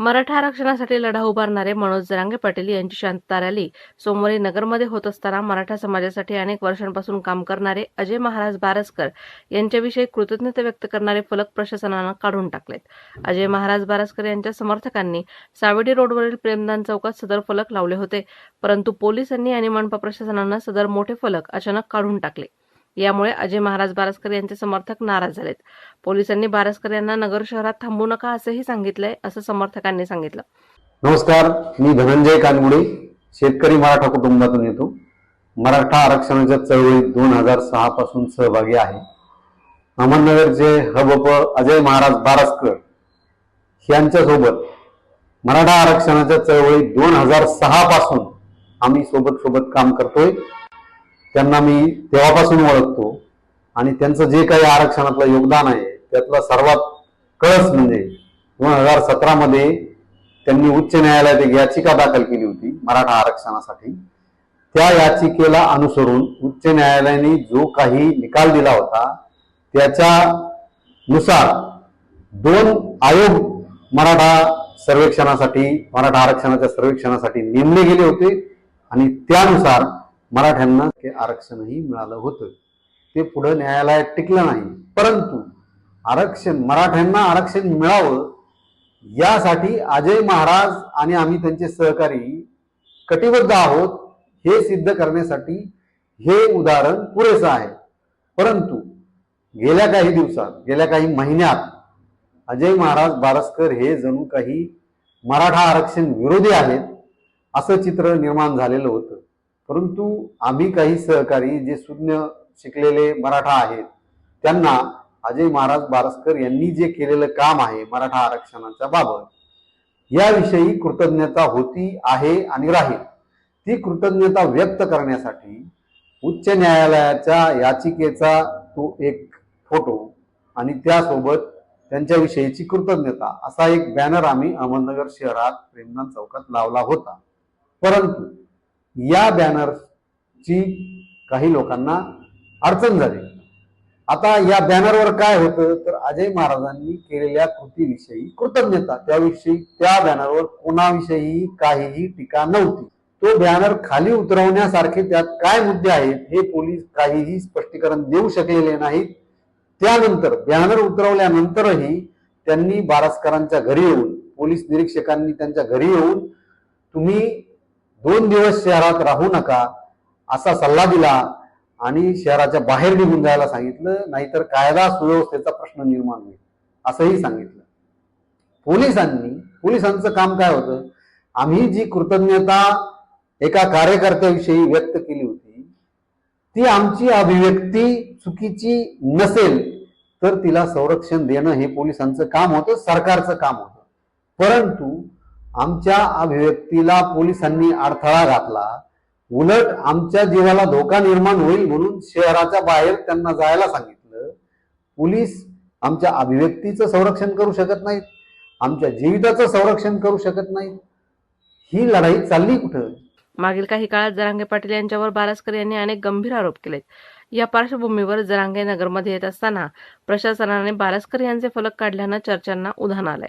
मराठा आरक्षणासाठी लढा उभारणारे मनोज जरांगे पाटील यांची शांतता रॅली सोमवारी नगरमध्ये होत असताना मराठा समाजासाठी अनेक वर्षांपासून काम करणारे अजय महाराज बारसकर यांच्याविषयी कृतज्ञता व्यक्त करणारे फलक प्रशासनानं काढून टाकलेत. अजय महाराज बारसकर यांच्या समर्थकांनी सावेडी रोडवरील प्रेमदान चौकात सदर फलक लावले होते परंतु पोलिसांनी आणि मनपा प्रशासनानं सदर मोठे फलक अचानक काढून टाकले. यामुळे अजय महाराज बारसकर यांचे समर्थक नाराज झालेत. पोलिसांनी बारसकर यांना नगर शहरात थांबू नका असंही सांगितलंय असं समर्थकांनी सांगितलं. नमस्कार मी धनंजय कानगुडे शेतकरी मराठा कुटुंबातून येतो. मराठा आरक्षणाच्या चळवळीत दोन हजार सहा पासून सहभागी आहे. अहमदनगरचे हबप अजय महाराज बारसकर यांच्यासोबत मराठा आरक्षणाच्या चळवळीत दोन हजार सहा पासून आम्ही सोबत सोबत काम करतोय. त्यांना मी तेव्हापासून ओळखतो. आणि त्यांचं जे काही आरक्षणातलं योगदान आहे त्यातला सर्वात कळस म्हणजे दोन हजार सतरामध्ये त्यांनी उच्च न्यायालयात एक याचिका दाखल केली होती मराठा आरक्षणासाठी. त्या याचिकेला अनुसरून उच्च न्यायालयाने जो काही निकाल दिला होता त्याच्यानुसार दोन आयोग मराठा सर्वेक्षणासाठी मराठा आरक्षणाच्या सर्वेक्षणासाठी नेमले गेले होते. आणि त्यानुसार मराठ्यांना ते आरक्षणही मिळालं होतं. ते पुढं न्यायालयात टिकलं नाही. परंतु आरक्षण मराठ्यांना आरक्षण मिळावं यासाठी अजय महाराज आणि आम्ही त्यांचे सहकारी कटिबद्ध आहोत हे सिद्ध करण्यासाठी हे उदाहरण पुरेसं आहे. परंतु गेल्या काही दिवसात गेल्या काही महिन्यात अजय महाराज बारसकर हे जणू काही मराठा आरक्षण विरोधी आहेत असं चित्र निर्माण झालेलं होतं. परंतु आम्ही काही सहकारी जे सुज्ञ शिकलेले मराठा आहेत त्यांना अजय महाराज बारसकर यांनी जे केलेलं काम आहे मराठा आरक्षणाच्या बाबत याविषयी कृतज्ञता होती आहे आणि राहील. ती कृतज्ञता व्यक्त करण्यासाठी उच्च न्यायालयाच्या याचिकेचा तो एक फोटो आणि त्यासोबत त्यांच्याविषयीची कृतज्ञता असा एक बॅनर आम्ही अहमदनगर शहरात प्रेमदान चौकात लावला होता. परंतु या बॅनरची काही लोकांना अडचण झाली. आता या बॅनरवर काय होतं तर अजय महाराजांनी केलेल्या कृतीविषयी कृतज्ञता. त्याविषयी त्या बॅनरवर कोणाविषयी काहीही टीका नव्हती. तो बॅनर खाली उतरवण्यासारखे त्यात काय मुद्दे आहेत हे पोलीस काहीही स्पष्टीकरण देऊ शकलेले नाहीत. त्यानंतर बॅनर उतरवल्यानंतरही त्यांनी बारसकरांच्या घरी येऊन पोलीस निरीक्षकांनी त्यांच्या घरी येऊन तुम्ही दोन दिवस शहरात राहू नका असा सल्ला दिला आणि शहराच्या बाहेर निघून जायला सांगितलं नाहीतर कायदा सुव्यवस्थेचा प्रश्न निर्माण होईल असंही सांगितलं. पोलिसांनी पोलिसांचं काम काय होतं? आम्ही जी कृतज्ञता एका कार्यकर्त्याविषयी व्यक्त केली होती ती आमची अभिव्यक्ती चुकीची नसेल तर तिला संरक्षण देणं हे पोलिसांचं काम होतं सरकारचं काम होतं. परंतु आमच्या अभिव्यक्तीला पोलिसांनी अडथळा घातला. उलट आमच्या जीवाला धोका निर्माण होईल म्हणून शहराच्या बाहेर त्यांना जायला सांगितलं. पोलीस आमच्या अभिव्यक्तीचं संरक्षण करू शकत नाहीत. आमच्या जीविताचं संरक्षण करू शकत नाहीत. ही लढाई चालली कुठं? मागील काही काळात जरांगे पाटील यांच्यावर बारासकर यांनी अनेक गंभीर आरोप केलेत. या पार्श्वभूमीवर जरांगे नगरमध्ये येत असताना प्रशासनाने बारासकर यांचे फलक काढल्यानं चर्चांना उधाण आलंय.